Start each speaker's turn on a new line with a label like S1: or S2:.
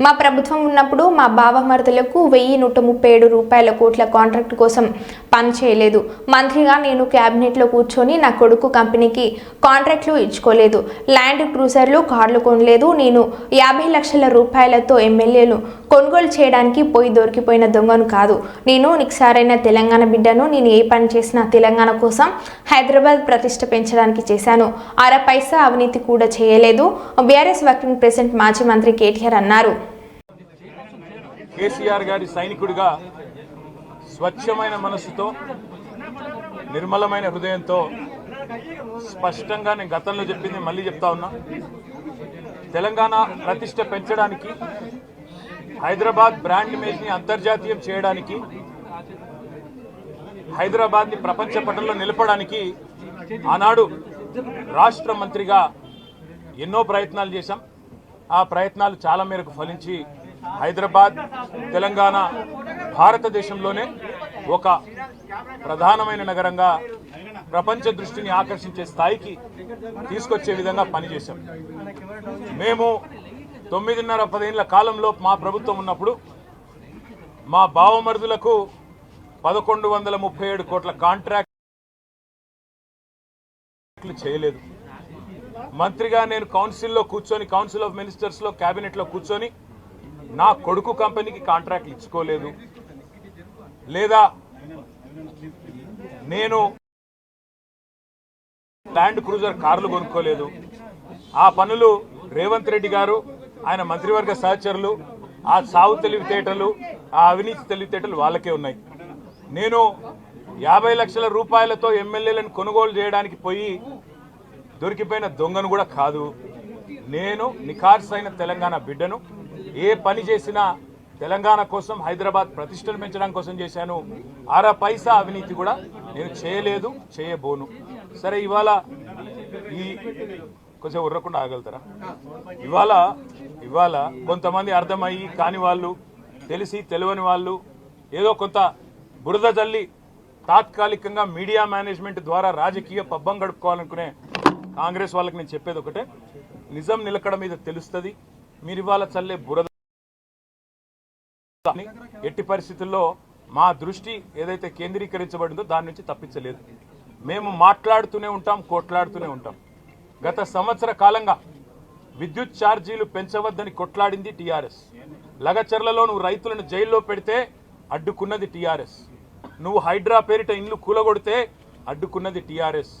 S1: మా ప్రభుత్వం ఉన్నప్పుడు మా బావమరుదులకు వెయ్యి నూట ముప్పై ఏడు రూపాయల కోట్ల కాంట్రాక్ట్ కోసం పని చేయలేదు. మంత్రిగా నేను క్యాబినెట్లో కూర్చొని నా కొడుకు కంపెనీకి కాంట్రాక్ట్లు ఇచ్చుకోలేదు. ల్యాండ్ క్రూజర్లు కార్లు కొనలేదు. నేను యాభై లక్షల రూపాయలతో ఎమ్మెల్యేలు కొనుగోలు చేయడానికి పోయి దొరికిపోయిన దొంగను కాదు. నేను నిక్సారైన తెలంగాణ బిడ్డను నేను ఏ పని చేసినా తెలంగాణ కోసం హైదరాబాద్ ప్రతిష్ట పెంచడానికి చేశాను. అర పైసా అవినీతి కూడా చేయలేదు. బీఆర్ఎస్ వర్కింగ్ ప్రెసిడెంట్ మాజీ మంత్రి కేటీఆర్ అన్నారు.
S2: కేసీఆర్ గారి సైనికుడిగా స్వచ్ఛమైన మనస్సుతో నిర్మలమైన హృదయంతో స్పష్టంగా నేను గతంలో చెప్పింది మళ్ళీ చెప్తా ఉన్నా. తెలంగాణ ప్రతిష్ట పెంచడానికి హైదరాబాద్ బ్రాండ్ ఇమేజ్ని అంతర్జాతీయం చేయడానికి హైదరాబాద్ని ప్రపంచ పటంలో నిలపడానికి ఆనాడు రాష్ట్ర మంత్రిగా ఎన్నో ప్రయత్నాలు చేశాం. ఆ ప్రయత్నాలు చాలా మేరకు ఫలించి హైదరాబాద్ తెలంగాణ భారతదేశంలోనే ఒక ప్రధానమైన నగరంగా ప్రపంచ దృష్టిని ఆకర్షించే స్థాయికి తీసుకొచ్చే విధంగా పనిచేశాం. మేము తొమ్మిదిన్నర పదిహేనుల కాలంలో మా ప్రభుత్వం ఉన్నప్పుడు మా బావమరుదులకు పదకొండు వందల ముప్పై ఏడు కోట్ల కాంట్రాక్ట్లు చేయలేదు. మంత్రిగా నేను కౌన్సిల్లో కూర్చొని కౌన్సిల్ ఆఫ్ మినిస్టర్స్లో క్యాబినెట్లో కూర్చొని నా కొడుకు కంపెనీకి కాంట్రాక్ట్లు ఇచ్చుకోలేదు. లేదా నేను ల్యాండ్ క్రూజర్ కార్లు కొనుక్కోలేదు. ఆ పనులు రేవంత్ రెడ్డి గారు ఆయన మంత్రివర్గ సహచరులు ఆ సాగు తెలివితేటలు ఆ అవినీతి తెలివితేటలు వాళ్ళకే ఉన్నాయి. నేను యాభై లక్షల రూపాయలతో ఎమ్మెల్యేలను కొనుగోలు చేయడానికి పోయి దొరికిపోయిన దొంగను కూడా కాదు. నేను నిఖార్సైన తెలంగాణ బిడ్డను. ఏ పని చేసినా తెలంగాణ కోసం హైదరాబాద్ ప్రతిష్టను పెంచడం కోసం చేశాను. అర పైసా అవినీతి కూడా నేను చేయలేదు చేయబోను. సరే ఇవాళ ఈ కొంచెం ఉర్రకుండా ఆగలుగుతారా? ఇవాళ ఇవాళ కొంతమంది అర్థమయ్యి కాని వాళ్ళు తెలిసి తెలియని వాళ్ళు ఏదో కొంత బురద జల్లి తాత్కాలికంగా మీడియా మేనేజ్మెంట్ ద్వారా రాజకీయ పబ్బం గడుపుకోవాలనుకునే కాంగ్రెస్ వాళ్ళకి నేను చెప్పేది ఒకటే. నిజం నిలకడ మీద తెలుస్తుంది. మీరు ఇవాళ చల్లే బురద ఎట్టి పరిస్థితుల్లో మా దృష్టి ఏదైతే కేంద్రీకరించబడిందో దాని నుంచి తప్పించలేదు. మేము మాట్లాడుతూనే ఉంటాం కొట్లాడుతూనే ఉంటాం. గత సంవత్సర కాలంగా విద్యుత్ ఛార్జీలు పెంచవద్దని కొట్లాడింది టీఆర్ఎస్. లగచర్లలో నువ్వు రైతులను జైల్లో పెడితే అడ్డుకున్నది టీఆర్ఎస్. నువ్వు హైడ్రా పేరిట ఇండ్లు కూలగొడితే అడ్డుకున్నది టీఆర్ఎస్.